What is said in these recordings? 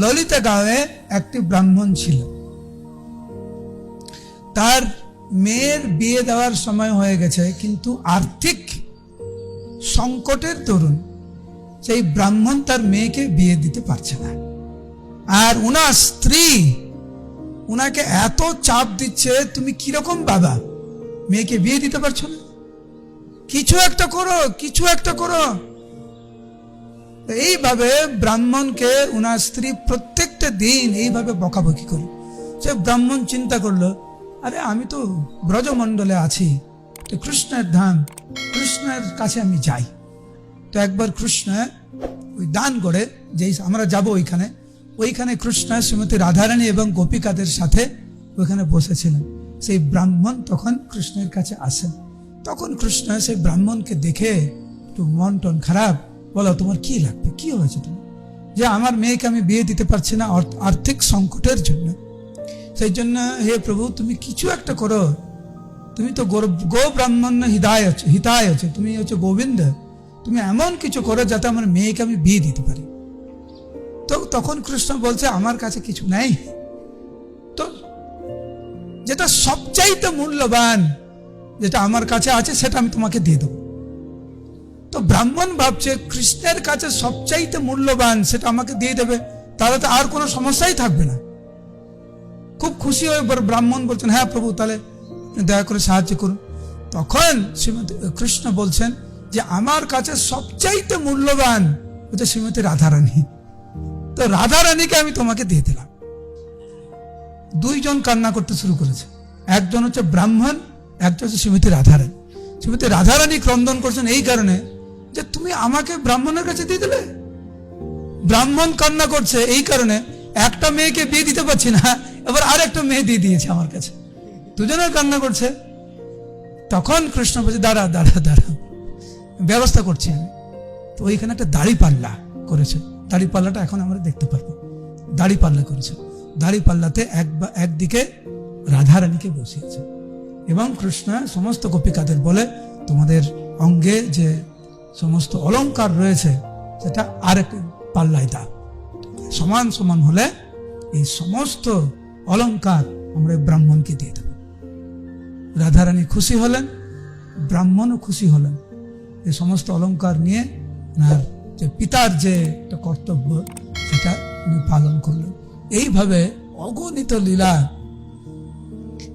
ললিতা গাঁয়ে একটি ব্রাহ্মণ ছিল। তার মেয়ের বিয়ে দেওয়ার সময় হয়ে গেছে, কিন্তু আর্থিক সংকটের তরুণ সেই ব্রাহ্মণ তার মেয়েকে বিয়ে দিতে পারছে না। আর উনার স্ত্রী উনাকে এত চাপ দিচ্ছে, তুমি কীরকম বাবা? মেয়েকে বিয়ে দিতে পারছ না? কিছু একটা করো, কিছু একটা করো। এইভাবে ব্রাহ্মণকে ওনার স্ত্রী প্রত্যেকটা দিন এইভাবে বকাবকি করল সে ব্রাহ্মণ চিন্তা করল, আরে আমি তো ব্রজমণ্ডলে আছি, তো কৃষ্ণের ধাম কৃষ্ণের কাছে আমি যাই। তো একবার কৃষ্ণ ওই দান করে, যেই আমরা যাব ওইখানে ওইখানে কৃষ্ণ, শ্রীমতী রাধারানী এবং গোপিকাদের সাথে ওইখানে বসেছিলেন। সেই ব্রাহ্মণ তখন কৃষ্ণের কাছে আসেন। তখন কৃষ্ণ সেই ব্রাহ্মণকে দেখে একটু মন টন খারাপ বলো, তোমার কি লাগবে? কি হয়েছে তোমার? যে আমার মেয়েকে আমি বিয়ে দিতে পারছি না আর্থিক সংকটের জন্য। সেই জন্য হে প্রভু, তুমি কিছু একটা করো। তুমি তো গো- ব্রাহ্মণ হৃদয় আছে, হিতায় আছে, তুমি হচ্ছে গোবিন্দ। তুমি এমন কিছু করো যাতে আমার মেয়েকে আমি বিয়ে দিতে পারি। তো তখন কৃষ্ণ বলছে, আমার কাছে কিছু নাই। তো যেটা সবচাইতে মূল্যবান, যেটা আমার কাছে আছে, সেটা আমি তোমাকে দিয়ে দেবো। তো ব্রাহ্মণ ভাবছে, কৃষ্ণের কাছে সবচাইতে মূল্যবান সেটা আমাকে দিয়ে দেবে, তাহলে তো আর কোনো সমস্যাই থাকবে না। খুব খুশি হয়ে বর- ব্রাহ্মণ বলছেন হ্যাঁ প্রভু, তাহলে দয়া করে সাহায্য করুন। তখন শ্রীমতী কৃষ্ণ বলছেন যে, আমার কাছে সবচাইতে মূল্যবান হচ্ছে শ্রীমতী রাধারানী। তো রাধারানীকে আমি তোমাকে দিয়ে দিলাম। দুইজন কান্না করতে শুরু করেছে। একজন হচ্ছে ব্রাহ্মণ, একজন হচ্ছে শ্রীমতী রাধারানী। শ্রীমতী রাধারানী ক্রন্দন করছেন এই কারণে যে তুমি আমাকে ব্রাহ্মণের কাছে দিয়ে দিলে? ব্রাহ্মণ কান্না করছে এই কারণে একটা মেয়েকে বিয়ে দিতে পারছি না, এবার আর একটা মেয়ে দিয়ে দিয়েছে আমার কাছে। দুজনের কান্না করছে। তখন কৃষ্ণ বলছে, দাঁড়া দাঁড়া দাঁড়া, ব্যবস্থা করছি আমি। তো ওইখানে একটা দাড়ি পাল্লা করেছে। দাড়ি পাল্লাটা এখন আমরা দেখতে পারব। দাড়ি পাল্লা করেছে। দাড়ি পাল্লাতে এক একদিকে রাধারানীকে বসিয়েছে। এবং কৃষ্ণ সমস্ত গোপিকাদের বলে, তোমাদের অঙ্গে যে সমস্ত অলঙ্কার রয়েছে, সেটা আরেক পাল্লায় দাও। সমান সমান হলে এই সমস্ত অলঙ্কার আমরা ব্রাহ্মণকে দিয়ে দেব। রাধারানী খুশি হলেন, ব্রাহ্মণও খুশি হলেন। এই সমস্ত অলঙ্কার নিয়ে ওনার যে পিতার যে একটা কর্তব্য, সেটা উনি পালন করলেন। এইভাবে অগণিত লীলা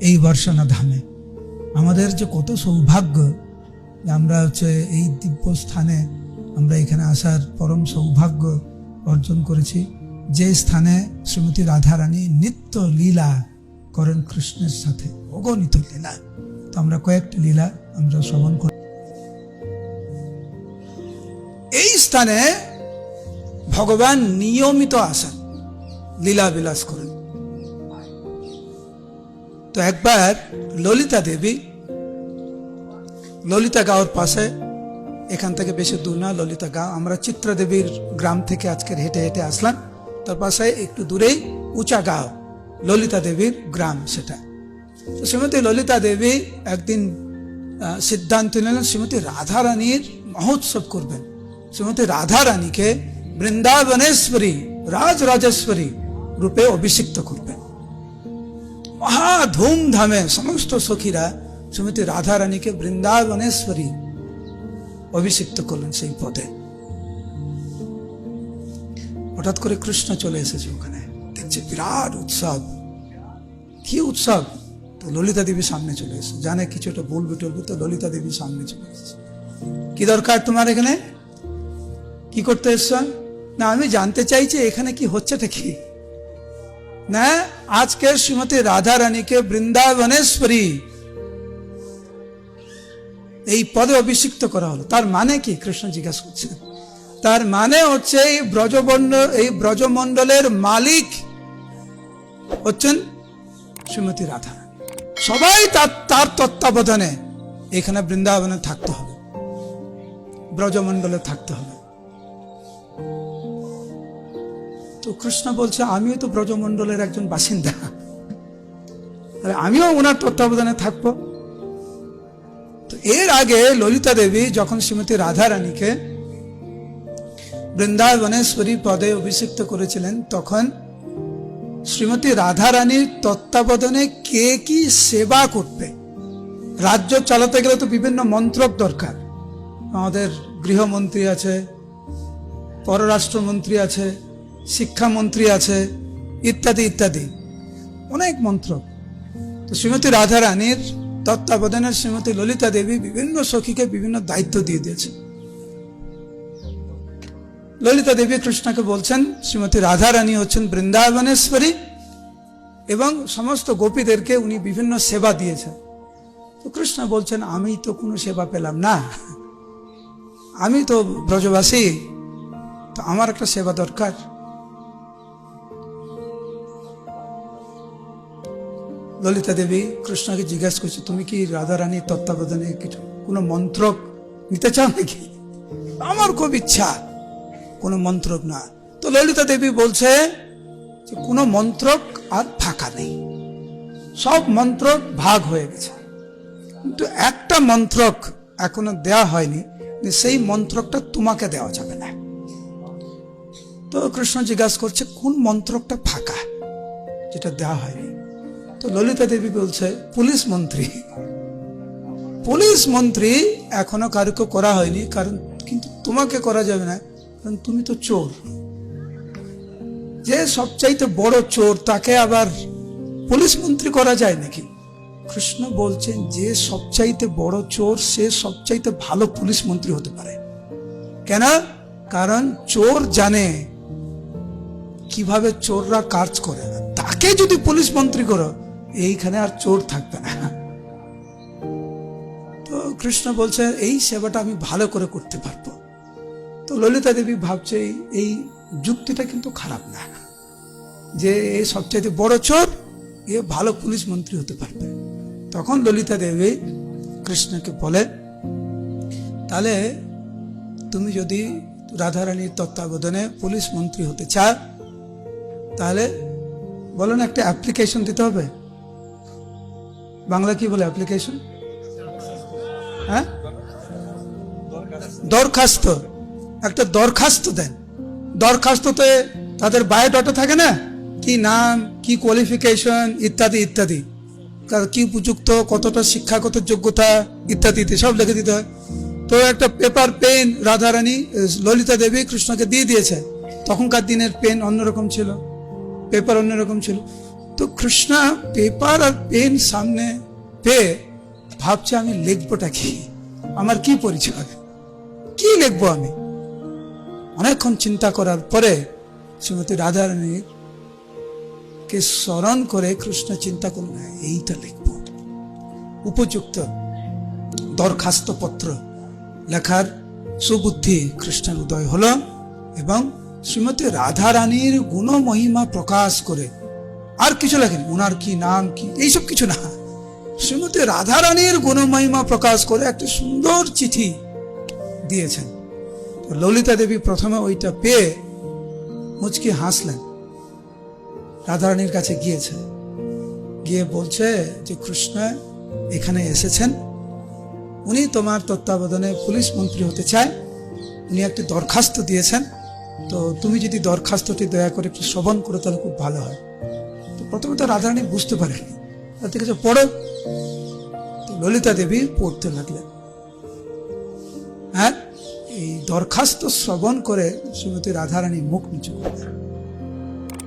এই বর্ষণা ধামে আমাদের যে কত সৌভাগ্য আমরা হচ্ছে এই দিব্য স্থানে আমরা এখানে আসার পরম সৌভাগ্য অর্জন করেছি। যে স্থানে শ্রীমতী রাধারানী নিত্য লীলা করেন কৃষ্ণের সাথে, অগণিত লীলা। তো আমরা কয়েকটি লীলা আমরা শ্রবণ করি। এই স্থানে ভগবান নিয়মিত আসেন লীলা বিলাস করেন। তো একবার ললিতা দেবী ললিতা গাঁওর পাশে। এখান থেকে বেশি দূর না, ললিতা গাঁও। আমরা চিত্রা দেবীর গ্রাম থেকে আজকের হেঁটে হেঁটে আসলাম। তার পাশে একটু দূরেই উঁচা গাঁও, ললিতা দেবীর গ্রাম সেটা। শ্রীমতী ললিতা দেবী একদিন সিদ্ধান্ত নিলেন শ্রীমতী রাধা রানীর মহোৎসব করবেন। শ্রীমতী রাধা রানীকে বৃন্দাবনেশ্বরী রাজ রাজেশ্বরী রূপে অভিষিক্ত করবেন। মহা ধুমধামে সমস্ত সখীরা শ্রীমতী রাধা রানীকে বৃন্দাবনেশ্বরী অভিষিক্ত করলেন সেই পদে। হঠাৎ করে কৃষ্ণ চলে এসেছে ওখানে। দেখছে বিরাট উৎসব। কি উৎসব? তো ললিতা দেবী সামনে চলে এসে জানে কিছু একটা বলবে টলবে তো ললিতা দেবী সামনে চলে এসেছে। কি দরকার তোমার এখানে? কি করতে এসছ? না, আমি জানতে চাইছি এখানে কি হচ্ছেটা কি? না আজকে শ্রীমতী রাধা রানীকে বৃন্দাবনেশ্বরী এই পদে অভিষিক্ত করা হলো। তার মানে কি? কৃষ্ণ জিজ্ঞাসা করছেন। তার মানে হচ্ছে এই ব্রজমন্ড এই ব্রজমণ্ডলের মালিক হচ্ছেন শ্রীমতী রাধা। সবাই তার তার তত্ত্বাবধানে এখানে বৃন্দাবনে থাকতে হবে। ব্রজমণ্ডলে থাকতে হবে। তো কৃষ্ণ বলছে, আমিও তো ব্রজমণ্ডলের একজন বাসিন্দা। আমিও ওনার তত্ত্বাবধানে থাকব। এর আগে ললিতা দেবী যখন শ্রীমতী রাধা রানীকে বৃন্দাবনেশ্বরী পদে অভিষিক্ত করেছিলেন, তখন শ্রীমতী রাধারানীর তত্ত্বাবধানে কে কি সেবা করবে রাজ্য চালাতে গেলে তো বিভিন্ন মন্ত্রক দরকার। আমাদের গৃহমন্ত্রী আছে, পররাষ্ট্রমন্ত্রী আছে, শিক্ষামন্ত্রী আছে, ইত্যাদি ইত্যাদি। অনেক মন্ত্রক তো শ্রীমতী রাধা রানীর তত্ত্বাবধানের শ্রীমতী ললিতা দেবী বিভিন্ন সখীকে বিভিন্ন দায়িত্ব দিয়ে দিয়েছে। ললিতা দেবী কৃষ্ণকে বলছেন, শ্রীমতী রাধা রানী হচ্ছেন বৃন্দাবনেশ্বরী এবং সমস্ত গোপীদেরকে উনি বিভিন্ন সেবা দিয়েছেন। তো কৃষ্ণ বলছেন, আমি তো কোনো সেবা পেলাম না। আমি তো ব্রজবাসী। তো আমার একটা সেবা দরকার। ললিতা দেবী কৃষ্ণকে জিজ্ঞাসা করছে, তুমি কি রাধা রানীর তত্ত্বাবধানে কিছু কোনো মন্ত্রক নিতে চাও নাকি? আমার খুব ইচ্ছা, কোনো মন্ত্রক না। তো ললিতা দেবী বলছে যে, কোনো মন্ত্রক আর ফাঁকা নেই। সব মন্ত্রক ভাগ হয়ে গেছে। কিন্তু একটা মন্ত্রক এখনও দেয়া হয়নি সেই মন্ত্রকটা তোমাকে দেওয়া যাবে না। তো কৃষ্ণ জিজ্ঞাসা করছে, কোন মন্ত্রকটা ফাঁকা, যেটা দেওয়া হয়নি? তো ললিতা দেবী বলছে, পুলিশ মন্ত্রী। পুলিশ মন্ত্রী এখনও কারুকে করা হয়নি, কারণ কিন্তু তোমাকে করা যাবে না, কারণ তুমি তো চোর। যে সবচাইতে বড় চোর, তাকে আবার পুলিশ মন্ত্রী করা যায় নাকি? কৃষ্ণ বলছেন, যে সবচাইতে বড় চোর, সে সবচাইতে ভালো পুলিশ মন্ত্রী হতে পারে। কেন? কারণ চোর জানে কীভাবে চোররা কাজ করে। তাকে যদি পুলিশ মন্ত্রী করো এইখানে আর চোর থাকবে না। তো কৃষ্ণ বলছে, এই সেবাটা আমি ভালো করে করতে পারব। তো ললিতা দেবী ভাবছে, এই- যুক্তিটা কিন্তু খারাপ না। যে এই সবচাইতে বড় চোর, এ ভালো পুলিশ মন্ত্রী হতে পারবে। তখন ললিতা দেবী কৃষ্ণকে বলে, তাহলে তুমি যদি রাধারানীর তত্ত্বাবধানে পুলিশ মন্ত্রী হতে চাও, তাহলে বলো না একটা অ্যাপ্লিকেশন দিতে হবে? বাংলা কি বলে অ্যাপ্লিকেশন হ্যাঁ? দরখাস্ত। একটা দরখাস্ত দেন। দরখাস্ততে তাদের বায়োডাটা থাকে না? কি নাম, কি কোয়ালিফিকেশন ইত্যাদি ইত্যাদি। কি উপযুক্ত, কতটা শিক্ষাগত যোগ্যতা, ইত্যাদি ইত্যাদি, সব লিখে দিতে হয়। তো একটা পেপার পেন রাধারানী, ললিতা দেবী কৃষ্ণকে দিয়ে দিয়েছে। তখনকার দিনের পেন অন্যরকম ছিল। পেপার অন্যরকম ছিল। তো কৃষ্ণ পেপার আর পেন সামনে পেয়ে ভাবছে আমি লিখবোটা কি আমার কি পরিচয় কি লিখব আমি অনেকক্ষণ চিন্তা করার পরে শ্রীমতী রাধারানীর কে স্মরণ করে কৃষ্ণ চিন্তা করলেন "হ্যাঁ, এইটা লিখব উপযুক্ত দরখাস্ত পত্র লেখার সুবুদ্ধি কৃষ্ণের উদয় হলো এবং শ্রীমতী রাধারানীর গুণ মহিমা প্রকাশ করে আর কিছু লেখেন। ওনার কি নাম কি? এইসব কিছু না। শ্রীমতী রাধারানীর গুণ মহিমা প্রকাশ করে একটা সুন্দর চিঠি দিয়েছেন। ললিতা দেবী প্রথমে ওইটা পেয়ে মুচকি হাসলেন। রাধারানীর কাছে গিয়েছে। গিয়ে বলছে যে, কৃষ্ণ, এখানে এসেছেন। উনি তোমার তত্ত্বাবধানে পুলিশ মন্ত্রী হতে চায়। উনি একটি দরখাস্ত দিয়েছেন। তো তুমি যদি দরখাস্তটি দয়া করে একটু শ্রবণ করো, তাহলে খুব ভালো হয়। প্রথমে তো রাধারানী বুঝতে পারেনি। তার থেকে পড়ো। ললিতা দেবী পড়তে লাগলেন। হ্যাঁ এই দরখাস্ত শ্রবণ করে শ্রীমতী রাধারানী মুখ নিচু করলেন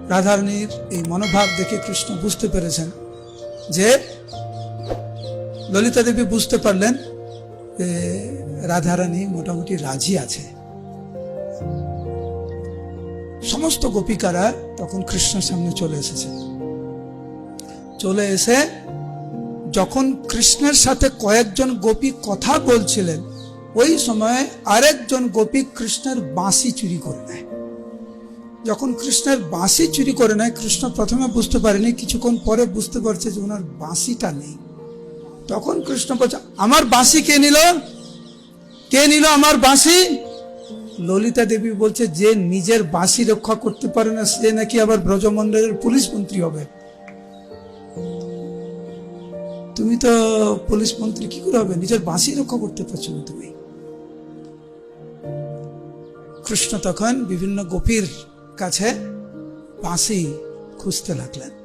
রাধারানীর এই মনোভাব দেখে কৃষ্ণ বুঝতে পেরেছেন যে ললিতা দেবী বুঝতে পারলেন যে রাধারানী মোটামুটি রাজি আছে। সমস্ত গোপিকারা তখন কৃষ্ণের সামনে চলে এসেছে চলে এসে যখন কৃষ্ণের সাথে কয়েকজন গোপী কথা বলছিলেন, ওই সময়ে আরেকজন গোপী কৃষ্ণের বাঁশি চুরি করে নেয়। যখন কৃষ্ণের বাঁশি চুরি করে নেয়, কৃষ্ণ প্রথমে বুঝতে পারেনি, কিছুক্ষণ পরে বুঝতে পারছে যে ওনার বাঁশিটা নেই। তখন কৃষ্ণ বলছে, আমার বাঁশি কে নিল? কে নিল আমার বাঁশি? ললিতা দেবী বলছে, যে নিজের বাঁশি রক্ষা করতে পারে না, সে নাকি আবার ব্রজমন্ডলের পুলিশ মন্ত্রী হবে। তুমি তো পুলিশ মন্ত্রী, কি করে হবে? নিজের বাঁশি রক্ষা করতে পারছ না তুমি। কৃষ্ণ তখন বিভিন্ন গোপীর কাছে বাঁশি খুঁজতে লাগলেন।